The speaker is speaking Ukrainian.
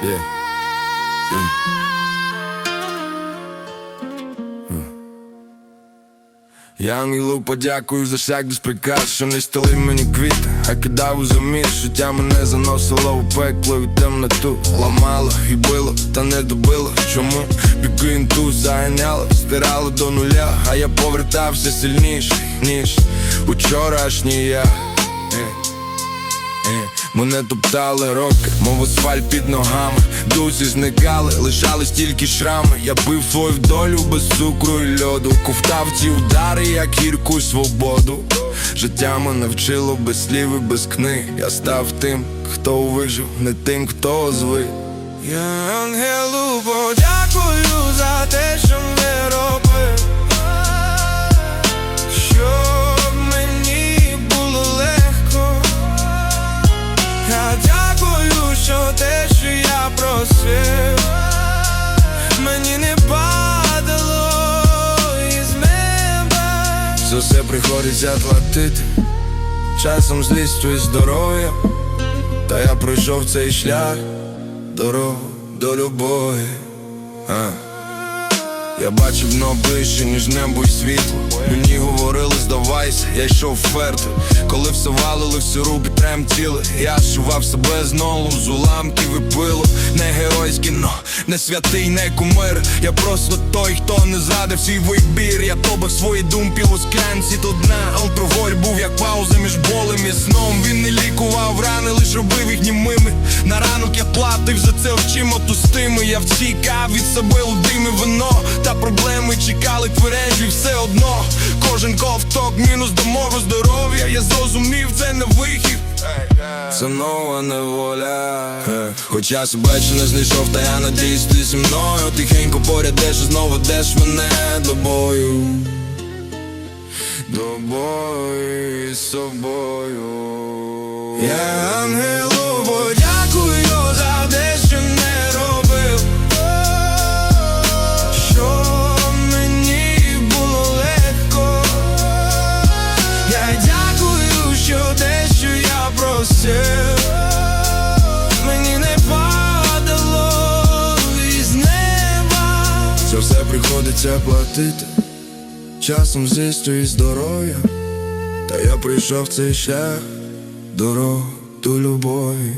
Yeah. Я ангелу подякую за всяк без приказ, що не стали мені квіти, а кидав у заміс Життя мене заносило у пекло і темноту. Ламало і било, та не добило. Чому? Біки інту заганяло, стирало до нуля, а я повертався сильніший, ніж учорашній я Мене топтали роки, мов асфальт під ногами. Дусі зникали, лишались тільки шрами. Я бив свою долю без цукру і льоду. Ковтав ці удари, як гірку свободу. Життя мене вчило без слів і без книг. Я став тим, хто вижив, не тим, хто звик Я ангелу подякую За все приходиться платити, часом злістю і здоров'я, та я пройшов цей шлях, дорогу до любові. А. Я бачив дно ближче, ніж небо й світло Мені говорили, здавайся, я йшов вперто Коли все валили, всю руки тремтіли. Я шував себе знову з уламків і пилу. Не геройський, но не святий, не кумир. Я просто той, хто не зрадив свій вибір. Я тобах свої думки у склянці. До дна Алкоголь був як пауза між болем і сном. Він не лікував рани, лиш робив їх німими. На ранок я платив за це очима тустими. Я втікав від себе у дим і вино. Та проблеми чекали твережі все одно Кожен ковток мінус до мого здоров'я. Я зрозумів, це не вихід. Це нова неволя. Хоча себе ще не знайшов, та я надіюсь, ти зі мною. Тихенько поряд деш і знову деш мене до бою. До бою із собою. Я ангелу все платити. Часом зістю і здоров'я. Та я прийшов цей шлях. Дорогу до любові